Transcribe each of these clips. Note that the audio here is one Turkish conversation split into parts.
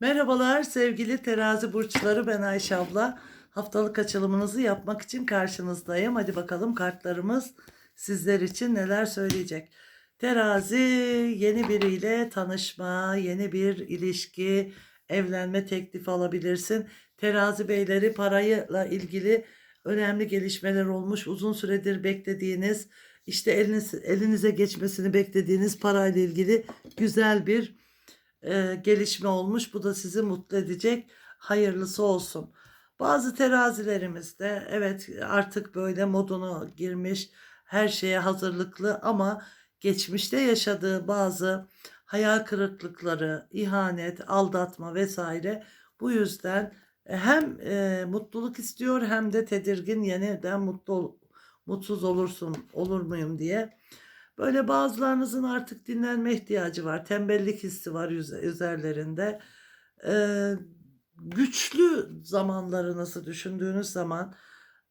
Merhabalar sevgili terazi burçları ben Ayşe abla. Haftalık açılımınızı yapmak için karşınızdayım. Hadi bakalım kartlarımız sizler için neler söyleyecek. Terazi yeni biriyle tanışma, yeni bir ilişki, evlenme teklifi alabilirsin. Terazi beyleri parayla ilgili önemli gelişmeler olmuş. Uzun süredir beklediğiniz, işte eliniz, elinize geçmesini beklediğiniz parayla ilgili güzel bir e, gelişme olmuş. Bu da sizi mutlu edecek. Hayırlısı olsun. Bazı terazilerimiz de evet artık böyle moduna girmiş, her şeye hazırlıklı ama geçmişte yaşadığı bazı hayal kırıklıkları, ihanet, aldatma vesaire bu yüzden e, hem e, mutluluk istiyor hem de tedirgin yeniden mutlu mutsuz olursun olur muyum diye. Böyle bazılarınızın artık dinlenme ihtiyacı var. Tembellik hissi var üzerlerinde. Ee, güçlü zamanlarınızı düşündüğünüz zaman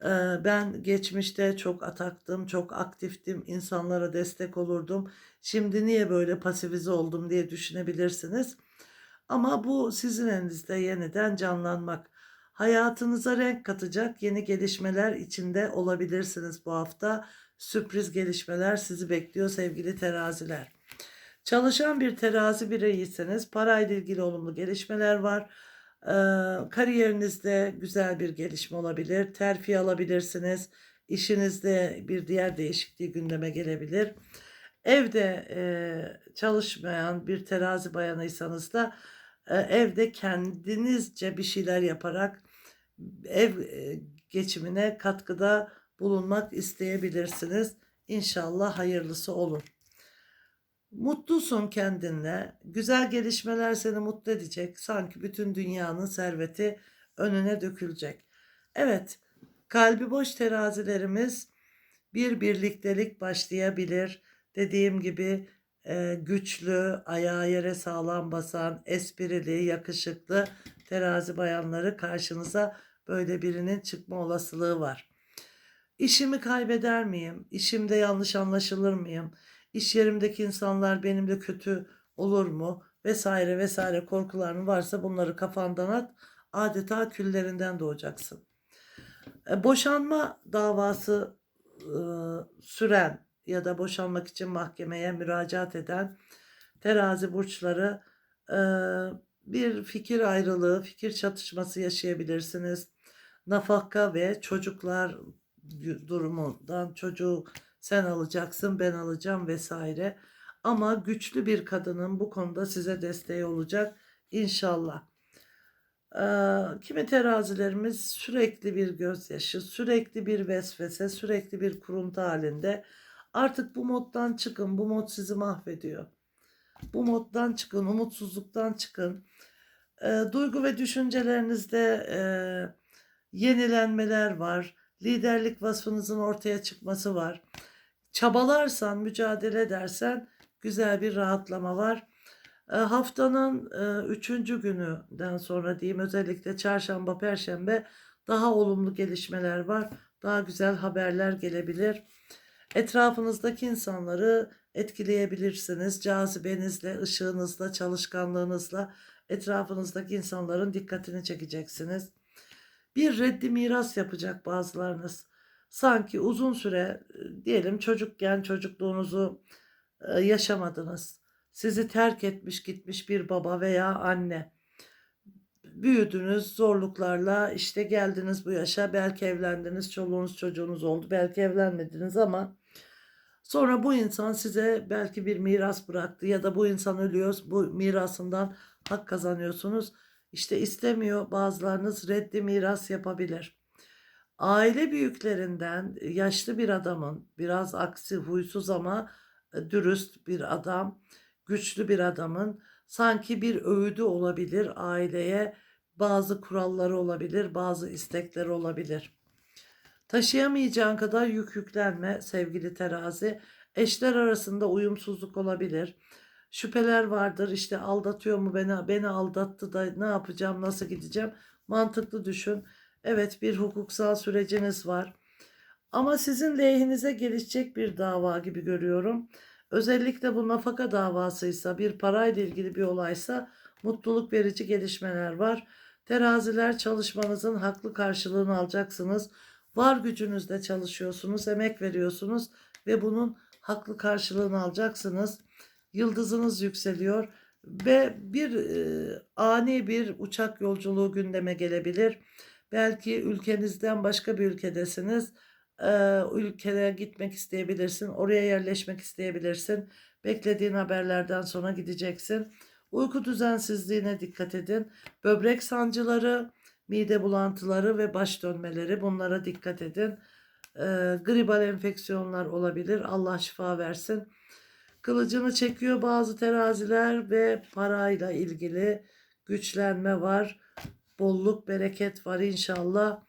e, ben geçmişte çok ataktım, çok aktiftim, insanlara destek olurdum. Şimdi niye böyle pasifize oldum diye düşünebilirsiniz. Ama bu sizin elinizde yeniden canlanmak. Hayatınıza renk katacak yeni gelişmeler içinde olabilirsiniz bu hafta. Sürpriz gelişmeler sizi bekliyor sevgili teraziler. Çalışan bir terazi bireyiyseniz parayla ilgili olumlu gelişmeler var. Ee, kariyerinizde güzel bir gelişme olabilir. Terfi alabilirsiniz. İşinizde bir diğer değişikliği gündeme gelebilir. Evde e, çalışmayan bir terazi bayanıysanız da e, evde kendinizce bir şeyler yaparak ev e, geçimine katkıda bulunmak isteyebilirsiniz. İnşallah hayırlısı olur. Mutlusun kendinle. Güzel gelişmeler seni mutlu edecek. Sanki bütün dünyanın serveti önüne dökülecek. Evet, kalbi boş terazilerimiz bir birliktelik başlayabilir. Dediğim gibi e, güçlü, ayağı yere sağlam basan, esprili, yakışıklı terazi bayanları karşınıza böyle birinin çıkma olasılığı var. İşimi kaybeder miyim? İşimde yanlış anlaşılır mıyım? İş yerimdeki insanlar benimle kötü olur mu? Vesaire vesaire korkuların varsa bunları kafandan at. Adeta küllerinden doğacaksın. E, boşanma davası süren ya da boşanmak için mahkemeye müracaat eden terazi burçları bir fikir ayrılığı, fikir çatışması yaşayabilirsiniz. Nafaka ve çocuklar durumundan çocuğu sen alacaksın ben alacağım vesaire. Ama güçlü bir kadının bu konuda size desteği olacak inşallah. Ee, kimi terazilerimiz sürekli bir gözyaşı, sürekli bir vesvese, sürekli bir kuruntu halinde. Artık bu moddan çıkın. Bu mod sizi mahvediyor. Bu moddan çıkın, umutsuzluktan çıkın. Ee, duygu ve düşüncelerinizde e, yenilenmeler var. Liderlik vasfınızın ortaya çıkması var. Çabalarsan, mücadele edersen güzel bir rahatlama var. E, haftanın e, üçüncü gününden sonra diyeyim özellikle çarşamba, perşembe daha olumlu gelişmeler var. Daha güzel haberler gelebilir. Etrafınızdaki insanları etkileyebilirsiniz. Cazibenizle, ışığınızla, çalışkanlığınızla etrafınızdaki insanların dikkatini çekeceksiniz. Bir reddi miras yapacak bazılarınız. Sanki uzun süre e, diyelim çocukken çocukluğunuzu e, yaşamadınız. Sizi terk etmiş gitmiş bir baba veya anne. Büyüdünüz zorluklarla işte geldiniz bu yaşa belki evlendiniz çoluğunuz çocuğunuz oldu belki evlenmediniz ama sonra bu insan size belki bir miras bıraktı ya da bu insan ölüyor bu mirasından hak kazanıyorsunuz. İşte istemiyor bazılarınız reddi miras yapabilir. Aile büyüklerinden yaşlı bir adamın biraz aksi huysuz ama e, dürüst bir adam, güçlü bir adamın sanki bir öğüdü olabilir aileye, bazı kuralları olabilir, bazı istekleri olabilir. Taşıyamayacağın kadar yük yüklenme sevgili terazi. Eşler arasında uyumsuzluk olabilir. Şüpheler vardır işte aldatıyor mu beni, beni aldattı da ne yapacağım, nasıl gideceğim? Mantıklı düşün. Evet bir hukuksal süreciniz var. Ama sizin lehinize gelişecek bir dava gibi görüyorum. Özellikle bu nafaka davasıysa, bir parayla ilgili bir olaysa mutluluk verici gelişmeler var. Teraziler çalışmanızın haklı karşılığını alacaksınız. Var gücünüzle çalışıyorsunuz, emek veriyorsunuz ve bunun haklı karşılığını alacaksınız. Yıldızınız yükseliyor ve bir e, ani bir uçak yolculuğu gündeme gelebilir. Belki ülkenizden başka bir ülkedesiniz. E, ülkeye gitmek isteyebilirsin, oraya yerleşmek isteyebilirsin. Beklediğin haberlerden sonra gideceksin. Uyku düzensizliğine dikkat edin. Böbrek sancıları, mide bulantıları ve baş dönmeleri bunlara dikkat edin. E, gribal enfeksiyonlar olabilir. Allah şifa versin. Kılıcını çekiyor bazı teraziler ve parayla ilgili güçlenme var. Bolluk, bereket var inşallah.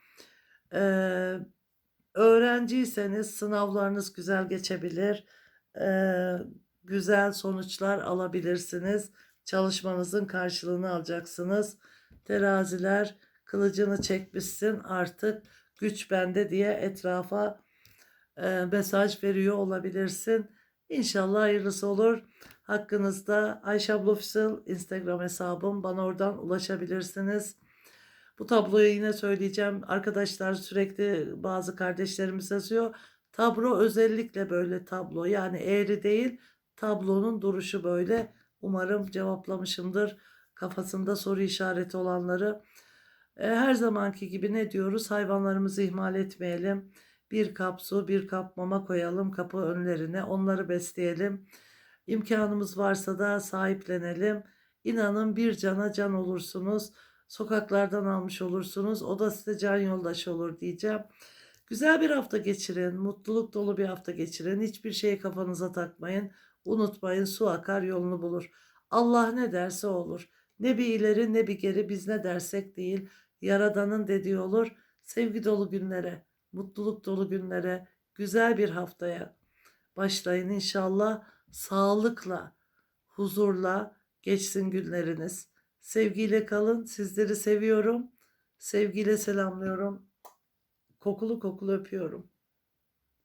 Ee, öğrenciyseniz sınavlarınız güzel geçebilir. Ee, güzel sonuçlar alabilirsiniz. Çalışmanızın karşılığını alacaksınız. Teraziler kılıcını çekmişsin artık güç bende diye etrafa e, mesaj veriyor olabilirsin. İnşallah hayırlısı olur. Hakkınızda Ayşe abla Official Instagram hesabım. Bana oradan ulaşabilirsiniz. Bu tabloyu yine söyleyeceğim. Arkadaşlar sürekli bazı kardeşlerimiz yazıyor. Tablo özellikle böyle tablo. Yani eğri değil. Tablonun duruşu böyle. Umarım cevaplamışımdır. Kafasında soru işareti olanları. E, Her zamanki gibi ne diyoruz? Hayvanlarımızı ihmal etmeyelim. Bir kap su, bir kap mama koyalım kapı önlerine. Onları besleyelim. İmkanımız varsa da sahiplenelim. İnanın bir cana can olursunuz. Sokaklardan almış olursunuz. O da size can yoldaşı olur diyeceğim. Güzel bir hafta geçirin. Mutluluk dolu bir hafta geçirin. Hiçbir şeyi kafanıza takmayın. Unutmayın su akar yolunu bulur. Allah ne derse olur. Ne bir ileri ne bir geri biz ne dersek değil. Yaradanın dediği olur. Sevgi dolu günlere, mutluluk dolu günlere, güzel bir haftaya başlayın inşallah. Sağlıkla, huzurla geçsin günleriniz. Sevgiyle kalın. Sizleri seviyorum. Sevgiyle selamlıyorum. Kokulu kokulu öpüyorum.